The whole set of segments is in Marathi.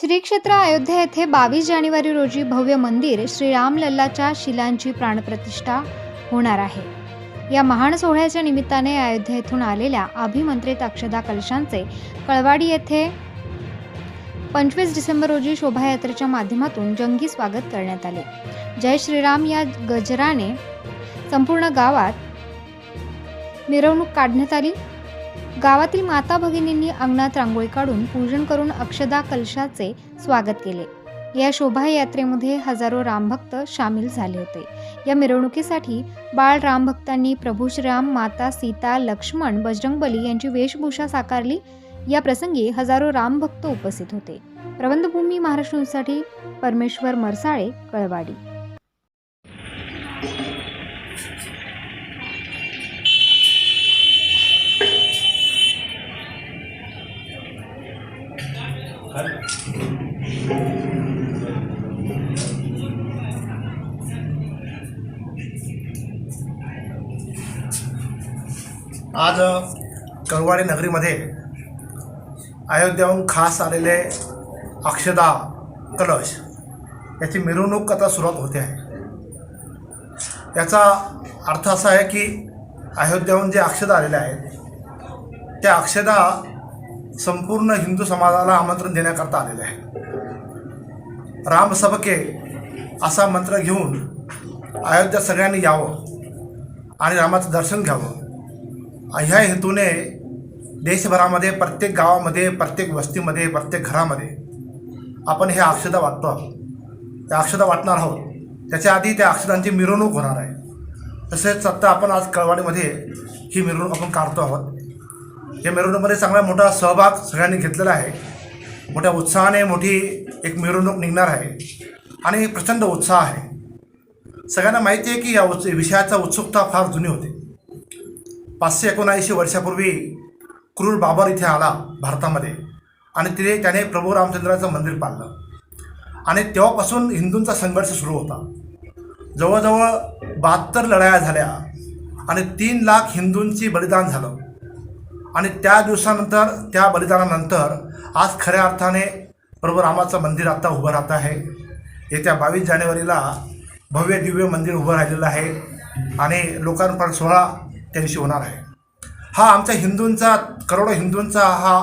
श्री क्षेत्र अयोध्या येथे बावीस जानेवारी रोजी भव्य मंदिर श्रीराम लल्लाच्या शिलांची प्राणप्रतिष्ठा होणार आहे. या महान सोहळ्याच्या निमित्ताने अयोध्या येथून आलेल्या अभिमंत्रित अक्षदा कलशांचे कळवाडी येथे पंचवीस डिसेंबर रोजी शोभायात्रेच्या माध्यमातून जंगी स्वागत करण्यात आले. जय श्रीराम या गजराने संपूर्ण गावात मिरवणूक काढण्यात आली. गावातील माता भगिनींनी अंगणात रांगोळी काढून पूजन करून अक्षदा कलशाचे स्वागत केले. या शोभायात्रेमध्ये हजारो रामभक्त सामील झाले होते. या मिरवणुकीसाठी बाळ रामभक्तांनी प्रभू श्रीराम माता सीता लक्ष्मण बजरंगबली यांची वेशभूषा साकारली. या प्रसंगी हजारो रामभक्त उपस्थित होते. प्रबंधभूमी महाराष्ट्रासाठी परमेश्वर मरसाळे कळवाडी. आज कळवाडी नगरीमध्ये अयोध्याहून खास आलेले अक्षदा कलश याची मिरवणूक आता सुरुवात होते आहे. याचा अर्थ असा आहे की अयोध्याहून जे अक्षदा आलेले आहेत त्या अक्षदा संपूर्ण हिंदू समाजाला आमंत्रण देण्याकरता आलेले आहे. राम सबके असा मंत्र घेऊन अयोध्या सगळ्यांनी यावं आणि रामाचं दर्शन घ्यावं. ह्या हेतूने देशभरामध्ये प्रत्येक गावामध्ये प्रत्येक वस्तीमध्ये प्रत्येक घरामध्ये आपण हे अक्षदा वाटतो आहोत. त्या अक्षदा वाटणार आहोत. त्याच्या आधी त्या अक्षतांची मिरवणूक होणार आहे. तसेच आत्ता आपण आज कळवाडीमध्ये ही मिरवणूक आपण काढतो आहोत. या मिरवणुकीमध्ये चांगला मोठा सहभाग सगळ्यांनी घेतलेला आहे. मोठ्या उत्साहाने मोठी एक मिरवणूक निघणार आहे. आणि प्रचंड उत्साह आहे. सगळ्यांना माहिती आहे की या उत्स विषयाचा उत्सुकता फार जुनी होती. पाचशे एकोणऐंशी वर्षापूर्वी क्रूर बाबर इथे आला भारतामध्ये आणि तिथे त्याने प्रभू रामचंद्राचं मंदिर पाडलं आणि तेव्हापासून हिंदूंचा संघर्ष सुरू होता. जवळजवळ बहात्तर लढाया झाल्या आणि तीन लाख हिंदूंची बलिदान झालं. आणि त्या दिवसानंतर त्या बलिदानानंतर आज खऱ्या अर्थाने प्रभू रामाचं मंदिर आता उभं राहत आहे. येत्या बावीस जानेवारीला भव्य दिव्य मंदिर उभं राहिलेलं आहे आणि लोकार्पण सोहळा त्यांची होणार आहे. हा आमच्या हिंदूंचा करोडो हिंदूंचा हा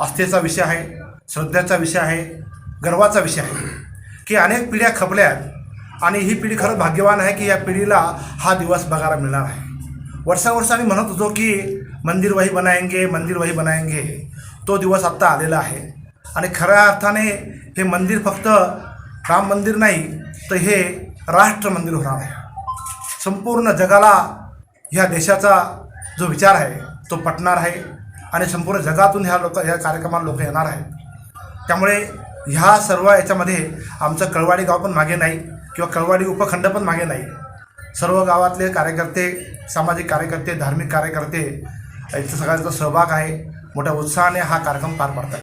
आस्थेचा विषय आहे श्रद्धेचा विषय आहे गर्वाचा विषय आहे की अनेक पिढ्या खपल्यात आणि ही पिढी खरंच भाग्यवान आहे की या पिढीला हा दिवस बघायला मिळणार आहे. वर्षावर्ष आम्ही म्हणत होतो की मंदिर वही बनाएंगे मंदिर वही बनाएंगे तो दिवस आत्ता आलेला आहे. आणि खऱ्या अर्थाने हे मंदिर फक्त राम मंदिर नाही तर हे राष्ट्र मंदिर होणार आहे. संपूर्ण जगाला ह्या देशाचा जो विचार आहे तो पटणार आहे. आणि संपूर्ण जगातून ह्या लोक ह्या कार्यक्रमाला लोक येणार आहेत. त्यामुळे ह्या सर्व याच्यामध्ये आमचं कळवाडी गाव पण मागे नाही किंवा कळवाडी उपखंड पण मागे नाही. सर्व गावातले कार्यकर्ते सामाजिक कार्यकर्ते धार्मिक कार्यकर्ते यांचा सगळ्यांचा सहभाग आहे. मोठ्या उत्साहाने हा कार्यक्रम पार पाडतात.